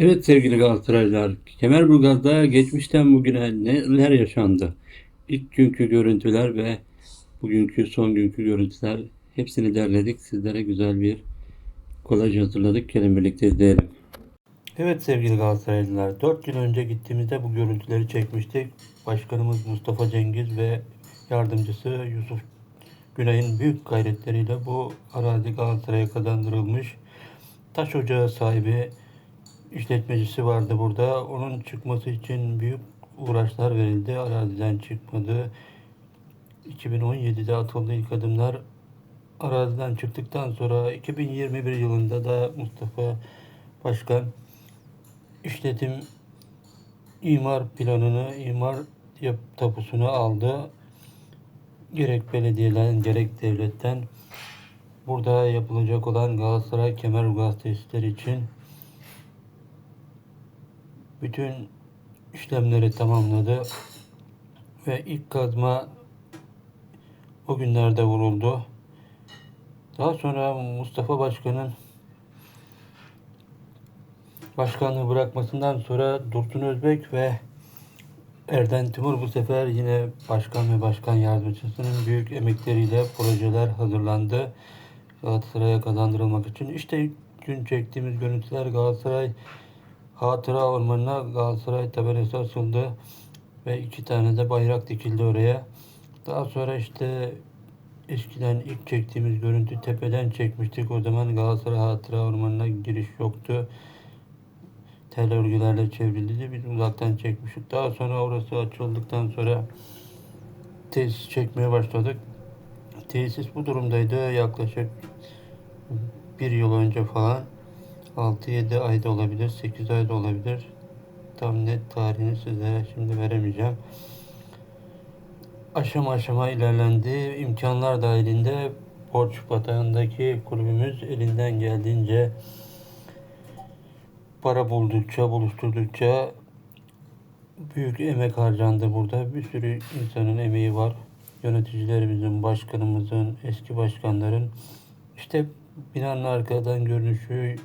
Evet sevgili Galatasaraylılar, Kemerburgaz'da geçmişten bugüne neler yaşandı? İlk günkü görüntüler ve bugünkü son günkü görüntüler hepsini derledik. Sizlere güzel bir kolaj hazırladık. Gelin birlikte izleyelim. Evet sevgili Galatasaraylılar, 4 gün önce gittiğimizde bu görüntüleri çekmiştik. Başkanımız Mustafa Cengiz ve yardımcısı Yusuf Günay'ın büyük gayretleriyle bu arazi Galatasaray'a kazandırılmış. Taş ocağı sahibi işletmecisi vardı burada. Onun çıkması için büyük uğraşlar verildi. Araziden çıkmadı. 2017'de atıldı ilk adımlar. Araziden çıktıktan sonra 2021 yılında da Mustafa Başkan işletim imar planını, imar yap tapusunu aldı. Gerek belediyeden gerek devletten burada yapılacak olan Galatasaray Kemerburgaz tesisleri için bütün işlemleri tamamladı ve ilk kazma o günlerde vuruldu. Daha sonra Mustafa Başkan'ın başkanlığı bırakmasından sonra Dursun Özbek ve Erden Timur bu sefer yine başkan ve başkan yardımcısının büyük emekleriyle projeler hazırlandı. Galatasaray'a kazandırılmak için. İşte dün çektiğimiz görüntüler Galatasaray Hatıra Ormanı'na Galatasaray tabelası asıldı ve iki tane de bayrak dikildi oraya. Daha sonra işte eskiden ilk çektiğimiz görüntü tepeden çekmiştik. O zaman Galatasaray Hatıra Ormanı'na giriş yoktu. Tel örgülerle çevrildi. Biz uzaktan çekmiştik. Daha sonra orası açıldıktan sonra tesis çekmeye başladık. Tesis bu durumdaydı yaklaşık bir yıl önce falan. 6-7 ayda olabilir, 8 ayda olabilir. Tam net tarihini sizlere şimdi veremeyeceğim. Aşama aşama ilerlendi. İmkanlar dahilinde borç batağındaki kulübümüz elinden geldiğince para buldukça, buluşturdukça büyük emek harcandı burada. Bir sürü insanın emeği var. Yöneticilerimizin, başkanımızın, eski başkanların. İşte binanın arkadan görünüşü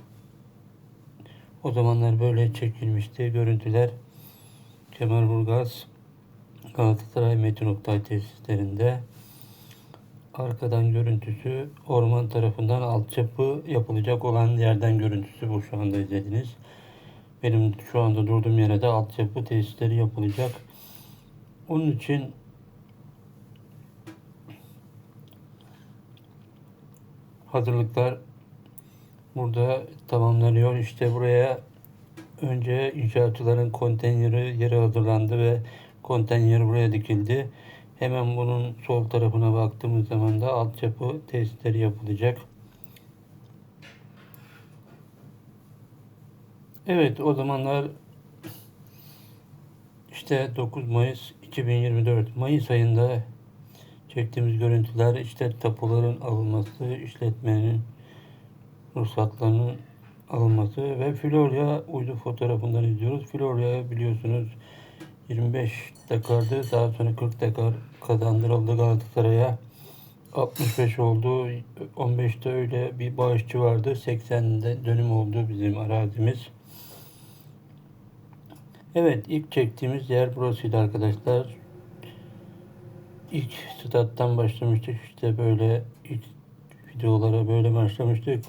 o zamanlar böyle çekilmişti görüntüler. Kemerburgaz Galatasaray Metin Oktay tesislerinde arkadan görüntüsü orman tarafından altyapı yapılacak olan yerden görüntüsü bu şu anda izlediniz. Benim şu anda durduğum yere de altyapı tesisleri yapılacak. Onun için hazırlıklar burada tamamlanıyor. İşte buraya önce inşaatçıların konteyneri yeri hazırlandı ve konteyner buraya dikildi. Hemen bunun sol tarafına baktığımız zaman da altyapı tesisleri yapılacak. Evet o zamanlar işte 9 Mayıs 2024 Mayıs ayında çektiğimiz görüntüler işte tapuların alınması, işletmenin ruhsatlarının alınması ve Florya uydu fotoğrafından izliyoruz. Florya biliyorsunuz 25 dekardı. Daha sonra 40 dekar kazandırıldı Galatasaray'a. 65 oldu. 15'te öyle bir bağışçı vardı. 80'de dönüm oldu bizim arazimiz. Evet ilk çektiğimiz yer burasıydı arkadaşlar. İlk stat'tan başlamıştık. İşte böyle ilk videolara böyle başlamıştık.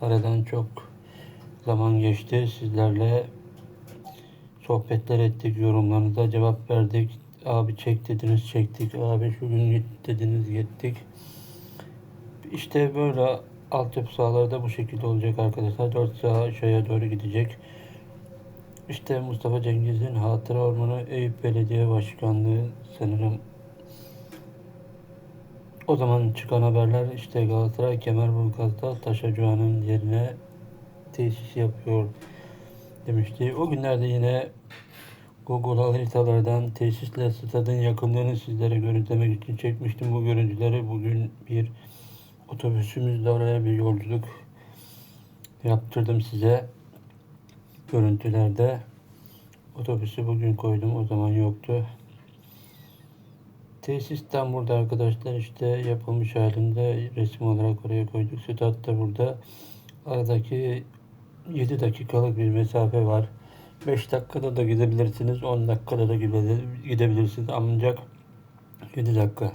Aradan çok zaman geçti. Sizlerle sohbetler ettik. Yorumlarınıza cevap verdik. Abi çek dediniz çektik. Abi şu gün git dediniz gittik. İşte böyle altyapı sahaları da bu şekilde olacak arkadaşlar. 4 saha aşağıya doğru gidecek. İşte Mustafa Cengiz'in Hatıra Ormanı Eyüp Belediye Başkanlığı sanırım o zaman çıkan haberler işte Galatasaray Kemerburgaz'da Taşacığan'ın yerine tesis yapıyor demişti. O günlerde yine Google haritalardan tesisle stadın yakınlığını sizlere görüntülemek için çekmiştim bu görüntüleri. Bugün bir otobüsümüzle oraya bir yolculuk yaptırdım size görüntülerde. Otobüsü bugün koydum o zaman yoktu. Tesisten burada arkadaşlar işte yapılmış halinde resim olarak oraya koyduk. Sütat da burada. Aradaki 7 dakikalık bir mesafe var. 5 dakikada da gidebilirsiniz, 10 dakikada da gide- gidebilirsiniz ancak 7 dakika.